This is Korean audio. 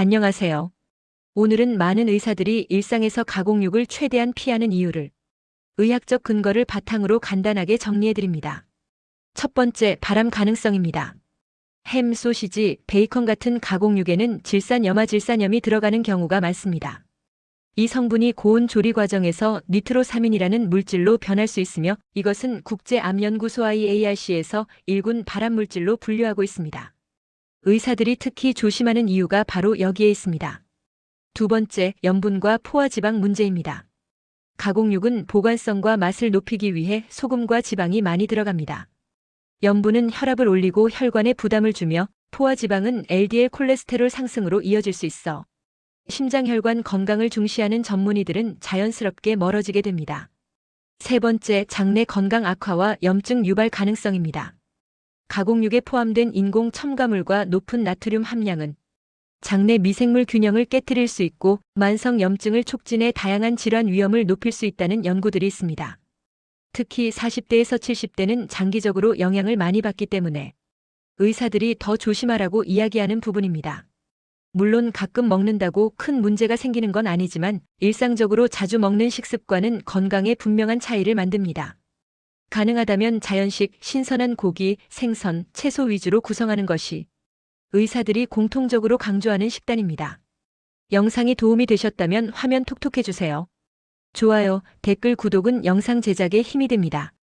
안녕하세요. 오늘은 많은 의사들이 일상에서 가공육을 최대한 피하는 이유를 의학적 근거를 바탕으로 간단하게 정리해드립니다. 첫 번째, 발암 가능성입니다. 햄, 소시지, 베이컨 같은 가공육에는 질산 염화 질산염이 들어가는 경우가 많습니다. 이 성분이 고온 조리 과정에서 니트로사민이라는 물질로 변할 수 있으며 이것은 국제암연구소 IARC에서 일군 발암 물질로 분류하고 있습니다. 의사들이 특히 조심하는 이유가 바로 여기에 있습니다. 두 번째, 염분과 포화지방 문제입니다. 가공육은 보관성과 맛을 높이기 위해 소금과 지방이 많이 들어갑니다. 염분은 혈압을 올리고 혈관에 부담을 주며 포화지방은 LDL 콜레스테롤 상승으로 이어질 수 있어 심장혈관 건강을 중시하는 전문의들은 자연스럽게 멀어지게 됩니다. 세 번째, 장내 건강 악화와 염증 유발 가능성입니다. 가공육에 포함된 인공 첨가물과 높은 나트륨 함량은 장내 미생물 균형을 깨뜨릴 수 있고 만성 염증을 촉진해 다양한 질환 위험을 높일 수 있다는 연구들이 있습니다. 특히 40대에서 70대는 장기적으로 영향을 많이 받기 때문에 의사들이 더 조심하라고 이야기하는 부분입니다. 물론 가끔 먹는다고 큰 문제가 생기는 건 아니지만 일상적으로 자주 먹는 식습관은 건강에 분명한 차이를 만듭니다. 가능하다면 자연식, 신선한 고기, 생선, 채소 위주로 구성하는 것이 의사들이 공통적으로 강조하는 식단입니다. 영상이 도움이 되셨다면 화면 톡톡 해 주세요. 좋아요, 댓글, 구독은 영상 제작에 힘이 됩니다.